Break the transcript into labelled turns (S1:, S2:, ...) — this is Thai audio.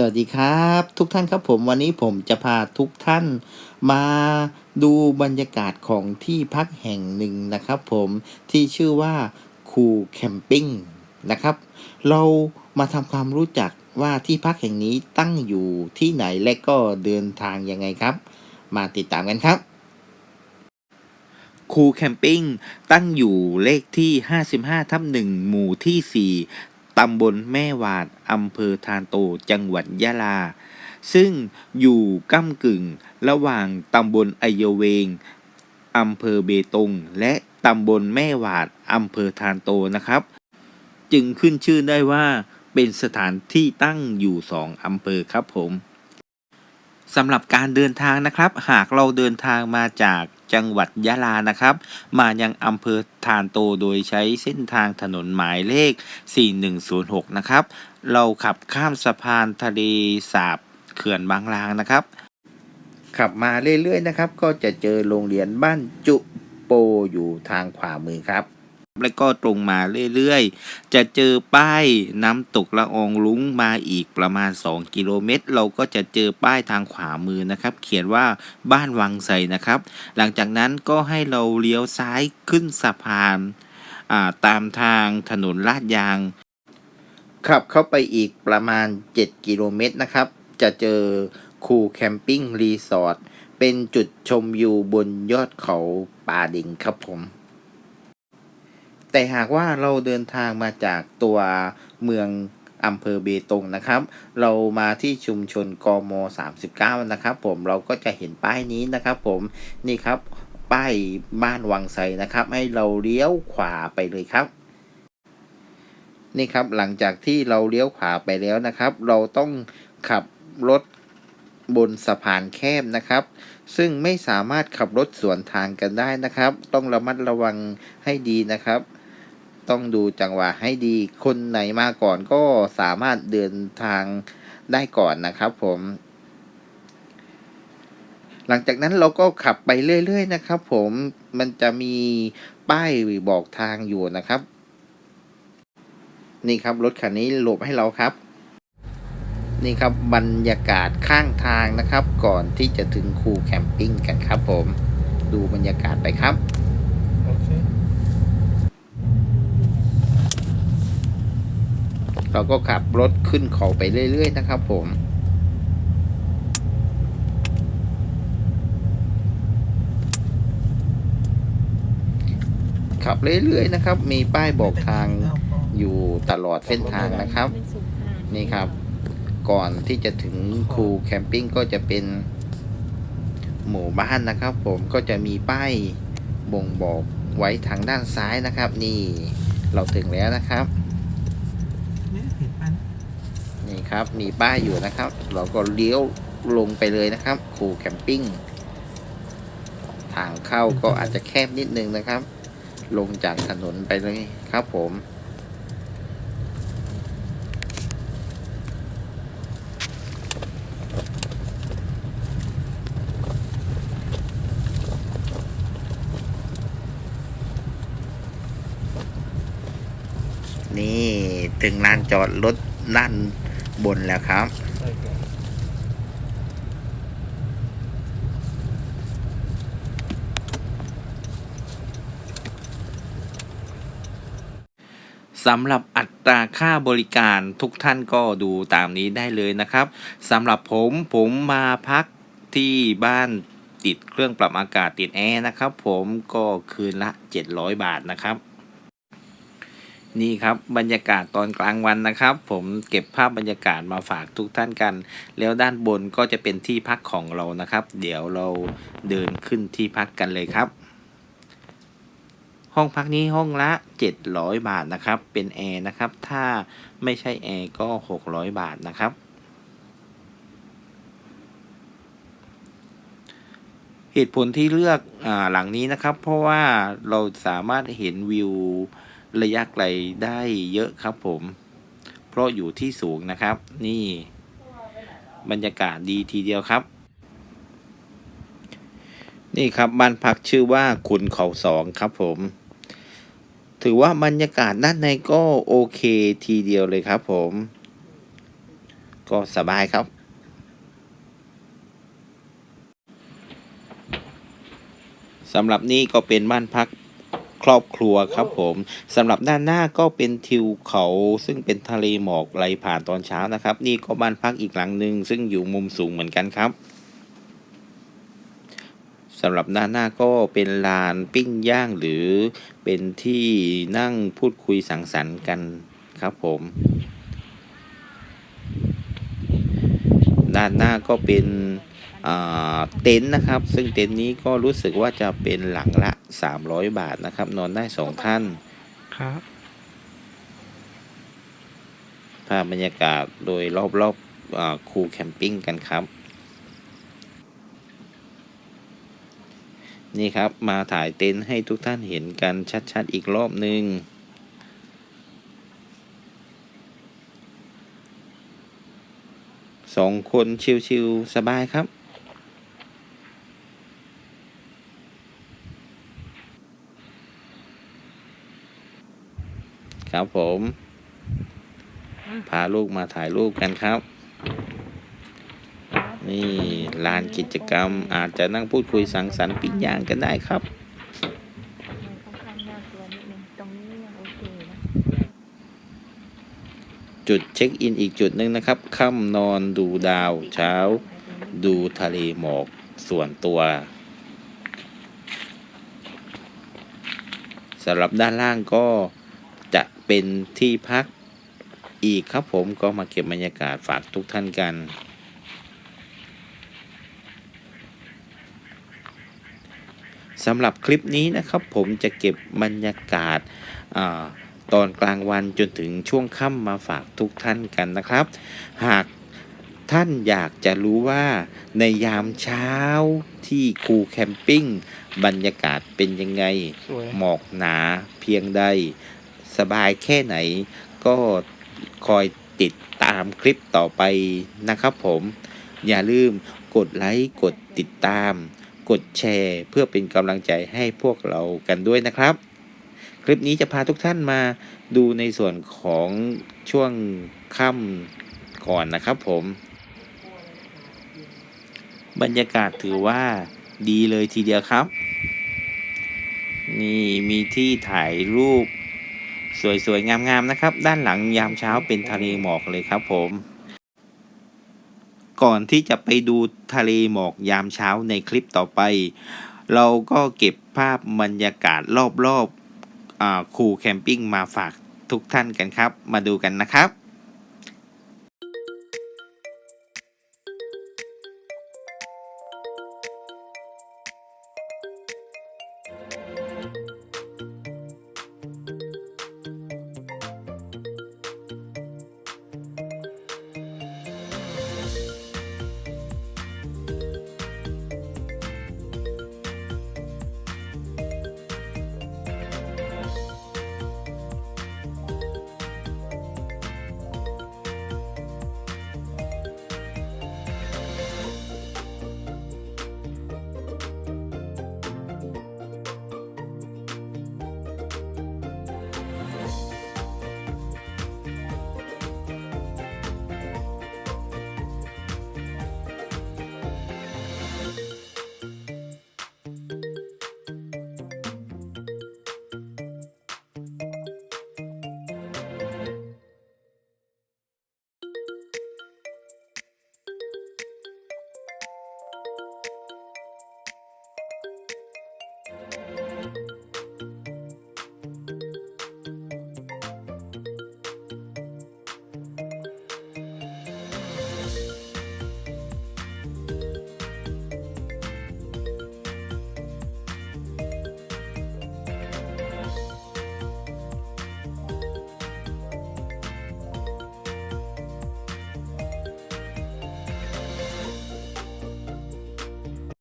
S1: สวัสดีครับทุกท่านครับผมวันนี้ผมจะพาทุกท่านมาดูบรรยากาศของที่พักแห่งหนึ่งนะครับผมที่ชื่อว่าคูแคมปิ้งนะครับ เรามาทำความรู้จักว่าที่พักแห่งนี้ตั้งอยู่ที่ไหนและก็เดินทางยังไงครับ มาติดตามกันครับคูแคมปิ้งตั้งอยู่เลขที่ 55ทับ1หมู่ที่4 ตำบลแม่วาดอำเภอทานโตจังหวัดยะลา ซึ่งอยู่ก้ำกึ่งระหว่างตำบลไอโยเวงอำเภอเบตง และตำบลแม่วาดอำเภอทานโตนะครับ จึงขึ้นชื่อได้ว่าเป็นสถานที่ตั้งอยู่สองอำเภอครับผม สำหรับการเดินทางนะครับ หากเราเดินทางมาจากจังหวัดยะลานะครับ มายังอำเภอทานโตโดยใช้เส้นทางถนนหมายเลข 4106 นะครับ เราขับข้ามสะพานทะเลสาบเขื่อนบางลางนะครับ ขับมาเรื่อยๆนะครับ ก็จะเจอโรงเรียนบ้านจุโปอยู่ทางขวามือครับ แล้วก็ตรงมาเรื่อยๆ จะเจอป้ายน้ำตกละอองลุงมาอีกประมาณ 2 กิโลเมตร เราก็จะเจอป้ายทางขวามือนะครับ เขียนว่าบ้านวังไสนะครับ หลังจากนั้นก็ให้เราเลี้ยวซ้ายขึ้นสะพานาตามทางถนนลาดยาง ขับเข้าไปอีกประมาณ 7 กิโลเมตรนะครับ จะเจอคูแคมปิ้งรีสอร์ทเป็นจุดชมวิวบนยอดเขาป่าดิงครับผม แต่หากว่าเราเดินทางมาจากตัวเมืองอำเภอเบตงนะครับ เรามาที่ชุมชนกม 39 นะครับ ผมเราก็จะเห็นป้ายนี้นะครับ ผมนี่ครับป้ายบ้านวังไซนะครับ ให้เราเลี้ยวขวาไปเลยครับ นี่ครับหลังจากที่เราเลี้ยวขวาไปแล้วนะครับ เราต้องขับรถบนสะพานแคบนะครับ ซึ่งไม่สามารถขับรถสวนทางกันได้นะครับ ต้องระมัดระวังให้ดีนะครับ ต้องดูจังหวะให้ดี คนไหนมาก่อนก็สามารถเดินทางได้ก่อนนะครับผม หลังจากนั้นเราก็ขับไปเรื่อยๆนะครับผมมันจะมีป้ายบอกทางอยู่นะครับ นี่ครับรถคันนี้หลบให้เราครับ นี่ครับบรรยากาศข้างทางนะครับ ก่อนที่จะถึงคูแคมปิ้งกันครับผม ดูบรรยากาศไปครับ เราก็ขับรถขึ้นเขาไปเรื่อย ๆ นะครับผมขับเรื่อยๆนะครับ มีป้ายบอกทางอยู่ตลอดเส้นทางนะครับ นี่ครับ ก่อนที่จะถึงคูแคมปิ้งก็จะเป็นหมู่บ้านนะครับ ผมก็จะมีป้ายบ่งบอกไว้ทางด้านซ้ายนะครับ นี่เราถึงแล้วนะครับ
S2: เนี่ยเห็นปัน
S1: ครับ มีป้ายอยู่นะครับ เราก็เลี้ยวลงไปเลยนะครับคูแคมปิ้งทางเข้าก็อาจจะแคบนิดนึงนะครับ ลงจากถนนไปเลยครับผมนี่ถึงลานจอดรถด้าน บนแล้วครับ สำหรับอัตราค่าบริการทุกท่านก็ดูตามนี้ได้เลยนะครับสำหรับผมผมมาพักที่บ้านติดเครื่องปรับอากาศติดแอร์นะครับ ผมก็คืนละ 700 บาทนะครับ นี่ครับบรรยากาศตอนกลางวันนะครับ ผมเก็บภาพบรรยากาศมาฝากทุกท่านกัน แล้วด้านบนก็จะเป็นที่พักของเรานะครับ เดี๋ยวเราเดินขึ้นที่พักกันเลยครับ ห้องพักนี้ห้องละ 700 บาทนะครับ เป็นแอร์นะครับ ถ้าไม่ใช่แอร์ก็ 600 บาทนะครับเหตุผลที่เลือกอหลังนี้นะครับ เพราะว่าเราสามารถเห็นวิว ระยะไกลได้เยอะครับผม เพราะอยู่ที่สูงนะครับ นี่บรรยากาศดีทีเดียวครับ นี่ครับบ้านพักชื่อว่าคุณเขาสองครับผม ถือว่าบรรยากาศด้านในก็โอเคทีเดียวเลยครับผม ก็สบายครับสำหรับนี่ก็เป็นบ้านพัก ครอบครัวครับผมสำหรับด้านหน้าก็เป็นทิวเขา ซึ่งเป็นทะเลหมอกไหลผ่านตอนเช้านะครับ นี่ก็บ้านพักอีกหลังหนึ่งซึ่งอยู่มุมสูงเหมือนกันครับสำหรับด้านหน้าก็เป็นลานปิ้งย่างหรือเป็นที่นั่งพูดคุยสังสรรค์กันครับผม ด้านหน้าก็เป็น เต็นท์นะครับ ซึ่งเต็นท์นี้ก็รู้สึกว่าจะเป็นหลังละ 300 บาทนะครับ นอนได้สองท่าน
S2: ครับ
S1: ภาพบรรยากาศโดยรอบๆอ่าคูแคมปิ้งกันครับ นี่ครับมาถ่ายเต็นท์ให้ทุกท่านเห็นกันชัดๆอีกรอบหนึ่งสองคนชิวๆสบายครับ ครับผม พาลูกมาถ่ายรูปกันครับ นี่ลานกิจกรรมอาจจะนั่งพูดคุยสังสรรค์ปิ้งย่างกันได้ครับ
S3: มันค่อนข้างน่ากลัวนิดนึงตรงนี้ยังโอเคนะ
S1: จุดเช็คอินอีกจุดหนึ่งนะครับค่ำนอนดูดาวเช้า ดูทะเลหมอกส่วนตัวสำหรับด้านล่างก็จะ เป็นที่พักอีกครับผมก็มาเก็บบรรยากาศฝากทุกท่านกัน สำหรับคลิปนี้นะครับผมจะเก็บบรรยากาศอาตอนกลางวันจนถึงช่วงค่ำมาฝากทุกท่านกันนะครับ หากท่านอยากจะรู้ว่าในยามเช้าที่คูแคมปิ้ง บรรยากาศเป็นยังไง
S2: สวย
S1: หมอกหนาเพียงใด สบายแค่ไหน ก็คอยติดตามคลิปต่อไปนะครับผม อย่าลืมกดไลค์กดติดตาม กดแชร์ เพื่อเป็นกำลังใจให้พวกเรากันด้วยนะครับ คลิปนี้จะพาทุกท่านมาดูในส่วนของช่วงค่ำก่อนนะครับผม บรรยากาศถือว่าดีเลยทีเดียวครับ นี่มีที่ถ่ายรูป สวยๆ งามๆ นะครับ ด้านหลังยามเช้าเป็นทะเลหมอกเลยครับผม ก่อนที่จะไปดูทะเลหมอกยามเช้าในคลิปต่อไป เราก็เก็บภาพบรรยากาศรอบๆอ่าคูแคมปิ้งมาฝากทุกท่านกันครับ มาดูกันนะครับ